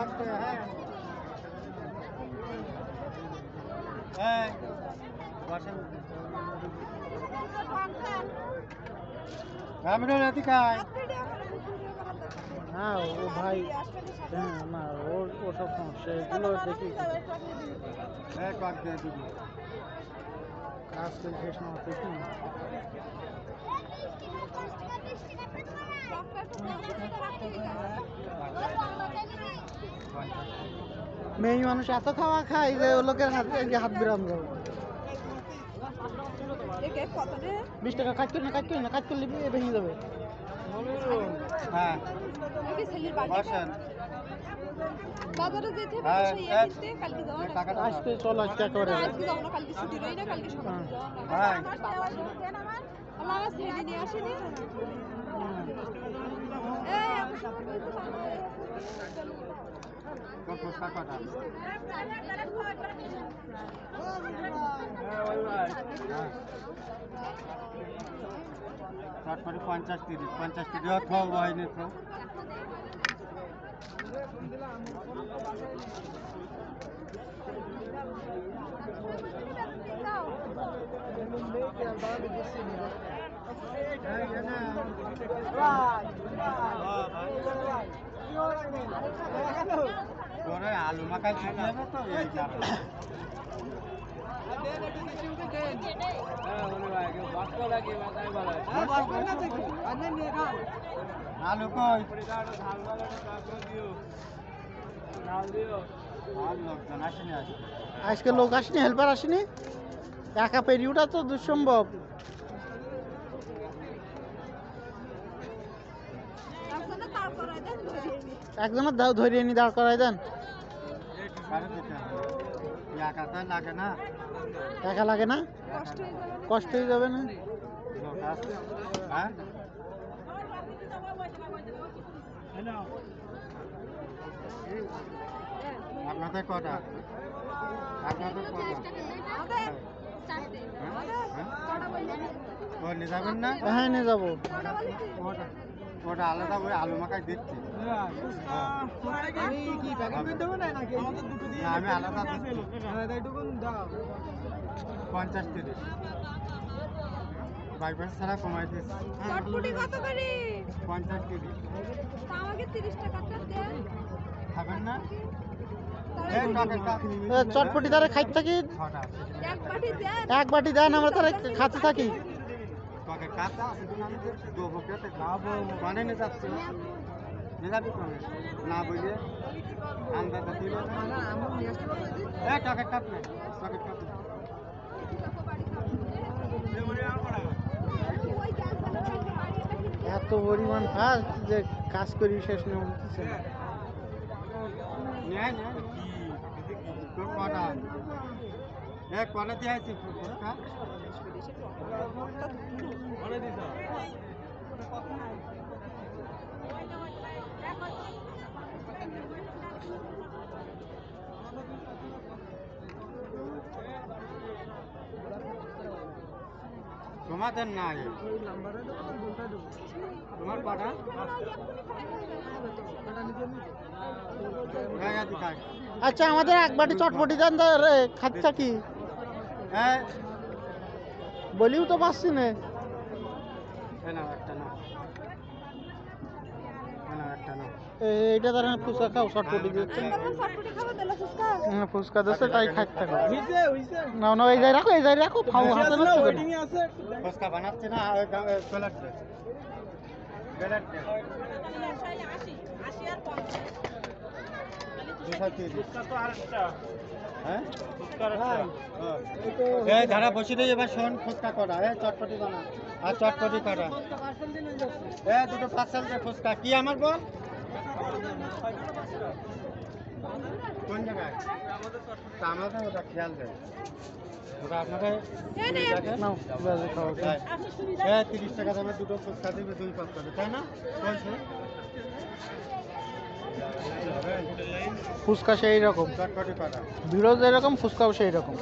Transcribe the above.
হ্যাঁ আমরা রাতি খাই হ্যাঁ ও ভাই হ্যাঁ না ওর ওসব সমস্যা এগুলো দেখি হ্যাঁ কাক দিয়ে দিবি কাজ করে শেষ না হতে কি মেয়ে মানুষ এত খাওয়া খায় যে ও লোকের হাত হাত বিরাম যাবে বিশ টাকা কাজ করি না, কাজ করি না, কাজ করলে ভেঙে যাবে। হ্যাঁ আজকে চলো আসেনি এই আমি সকালে বলতে পারব না। তোর ফুচকা কটা চটপটি পঞ্চাশ তিরিশ পঞ্চাশ তিরিশ হয়নি তো তোরে আলু মাখাই ছুটি হবে তো? এই কারণে আলু কই? আর লোকজন আসেনি আজকে। লোক আসেনি হেল্পার আসেনি? একা পেরিওটা তো দুঃসম্ভব। একজনের দাও ধরিয়ে নি দাঁড় করাই দেন। কারও একাটা লাগে না। একা লাগে না? কষ্ট হয়ে যাবে না? হয়ে? হ্যাঁ আপনাদের কটা? আপনাদের কটা? নিয়ে যাবেন না হ্যাঁ নিয়ে যাব। ওটা আলাদা ওই আলু মাখাই দিচ্ছি আমি আলাদা পঞ্চাশ তিরিশ। বাইপাস ছাড়া কমাই দিচ্ছি। চটপটি কত করে? আমাকে টাকাটা দেন খাবেন না? দ্বারা খাইতে থাকি? এক বাটি দেন। আমরা তারা খাতে থাকি। আছে আমি দেবো খাব। মানে নিয়ে যাচ্ছি। না বলে আন্দাজ তুই এ টকের কাপ নেই টকের কাপ এত পরিমাণ ফাস্ট যে কাজ করি শেষ নেই হচ্ছে না। নেয় কটা? দিয়ে আছি ফুচকা তোমাদের না তোমার কটা হ্যাঁ খাই আচ্ছা আমাদের এক বাটি চটপটি দেন খাচ্ছা কি? হ্যাঁ। বলিও তো পাচ্ছি না। একটা নাও এইটা তারা ফুচকা খাও চটপটি দিচ্ছে। তেলা ফুচকা। হ্যাঁ, দিচ্ছে তাই খাইতে থাকো না না এই যাই রাখো এই যাই রাখো খাও হাতে না। ফুচকা বানাচ্ছে না হ্যাঁ? ধারা বসে নেই এবার শোন ফুচকা করা হ্যাঁ চটপটি বানা। আর চটপটি করা হ্যাঁ দুটো পার্সেল দে ফুচকা। কি আমার বল? কোন জায়গায়? আমাদের ওটা খেয়াল দেয় ওটা আপনাদের হ্যাঁ। হ্যাঁ তিরিশ টাকা দামের দুটো ফুচকা দিবে দুই পাঁচটা তাই না? বলছে ফুচকা সেই রকম বিরোধ এরকম ফুচকাও সেই রকম